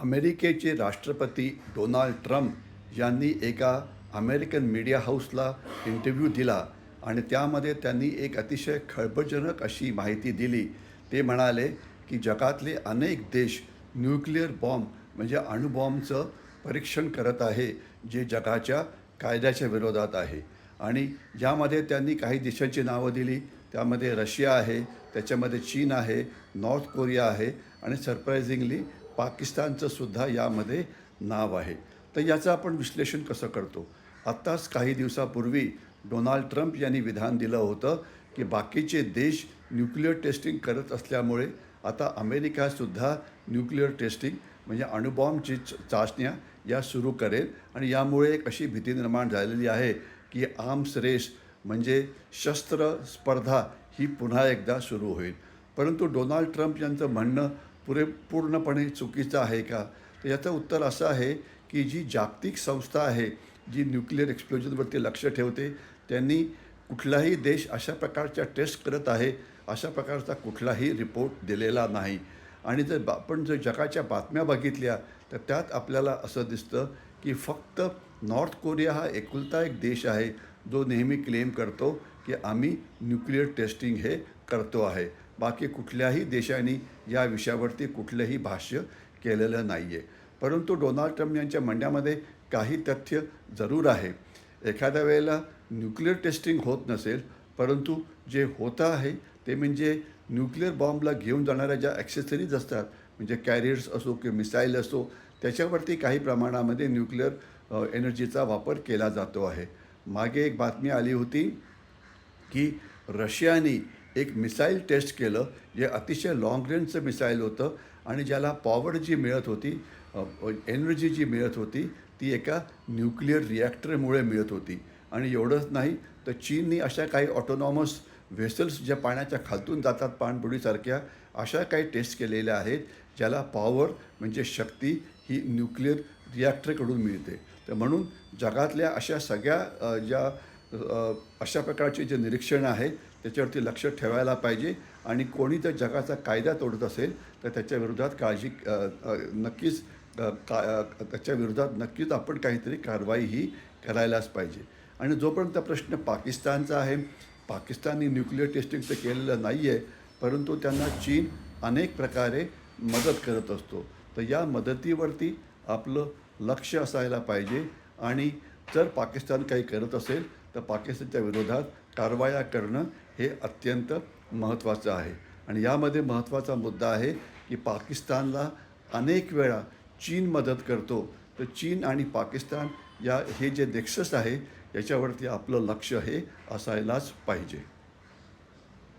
अमेरिकेचे राष्ट्रपती Donald Trump यांनी एका अमेरिकन मीडिया हाऊसला इंटरव्ह्यू दिला आणि त्यामध्ये त्यांनी एक अतिशय खळबळजनक अशी माहिती दिली. ते म्हणाले की जगातले अनेक देश न्यूक्लिअर बॉम्ब म्हणजे अणुबॉम्बचं परीक्षण करत आहे जे जगाच्या कायद्याच्या विरोधात आहे. आणि यामध्ये त्यांनी काही देशांची नावं दिली त्यामध्ये रशिया आहे त्याच्यामध्ये चीन आहे नॉर्थ कोरिया आहे आणि सरप्रायझिंगली पाकिस्तानचं सुद्धा यामध्ये नाव आहे. तर याचं आपण विश्लेषण कसं करतो? आत्ताच काही दिवसापूर्वी डोनाल्ड ट्रम्प यांनी विधान दिलं होतं की बाकीचे देश न्यूक्लिअर टेस्टिंग करत असल्यामुळे आता अमेरिकासुद्धा न्यूक्लिअर टेस्टिंग म्हणजे अणुबॉम्बची चाचण्या या सुरू करेल आणि यामुळे एक अशी भीती निर्माण झालेली आहे की आर्म्स रेस म्हणजे शस्त्र स्पर्धा ही पुन्हा एकदा सुरू होईल. परंतु डोनाल्ड ट्रम्प यांचं म्हणणं पुरे पूर्णपणे चुकीचं आहे का? तर याचं उत्तर असं आहे की जी जागतिक संस्था आहे जी न्यूक्लिअर एक्सप्लोजनवरती लक्ष ठेवते त्यांनी कुठलाही देश अशा प्रकारच्या टेस्ट करत आहे अशा प्रकारचा कुठलाही रिपोर्ट दिलेला नाही. आणि जर बा- आपण जर जगाच्या बातम्या बघितल्या तर त्यात आपल्याला असं दिसतं की फक्त नॉर्थ कोरिया हा एकुलता एक देश आहे जो नेहमी क्लेम करतो की आम्ही न्यूक्लिअर टेस्टिंग हे करतो आहे. बाकी कुठल्याही देशांनी या विषयावरती कुठलंही भाष्य केलेलं नाही आहे परंतु डोनाल्ड ट्रम्प यांच्या म्हणण्यामध्ये काही तथ्य जरूर आहे. एखाद्या वेळेला न्यूक्लिअर टेस्टिंग होत नसेल परंतु जे होतं आहे ते म्हणजे न्यूक्लिअर बॉम्बला घेऊन जाणाऱ्या ज्या ॲक्सेसरीज असतात म्हणजे कॅरियर्स असो किंवा मिसाईल असो त्याच्यावरती काही प्रमाणामध्ये न्यूक्लिअर एनर्जीचा वापर केला जातो आहे. मागे एक बातमी आली होती की रशियाने एक मिसाईल टेस्ट केलं जे अतिशय लाँग रेंजचं मिसाईल होतं आणि ज्याला पॉवर जी मिळत होती एनर्जी जी मिळत होती ती एका न्यूक्लिअर रिॲक्टरमुळे मिळत होती. आणि एवढंच नाही तर चीननी अशा काही ऑटोनॉमस व्हेसल्स ज्या पाण्याच्या खालतून जातात पाणबुडीसारख्या अशा काही टेस्ट केलेल्या आहेत ज्याला पॉवर म्हणजे शक्ती ही न्यूक्लिअर रिॲक्टरकडून मिळते. तर म्हणून जगातल्या अशा सगळ्या ज्या अशा प्रकारचे जे निरीक्षण आहे त्याच्यावरती लक्ष ठेवायला पाहिजे आणि कोणी जर जगाचा कायदा तोडत असेल तर त्याच्या विरोधात काळजी नक्कीच का त्याच्या विरोधात नक्कीच आपण काहीतरी कारवाई ही करायलाच पाहिजे. आणि जोपर्यंत प्रश्न पाकिस्तानचा आहे पाकिस्तानने न्यूक्लिअर टेस्टिंग तर केलेलं नाही आहे परंतु त्यांना चीन अनेक प्रकारे मदत करत असतो. तर या मदतीवरती आपलं लक्ष असायला पाहिजे आणि जर पाकिस्तान काही करत असेल तर पाकिस्तानच्या विरोधात कारवाया करणं हे अत्यंत महत्त्वाचं आहे. आणि यामध्ये महत्त्वाचा मुद्दा आहे की पाकिस्तानला अनेक वेळा चीन मदत करतो. तर चीन आणि पाकिस्तान या हे जे नेक्सस आहे याच्यावरती आपलं लक्ष हे असायलाच पाहिजे.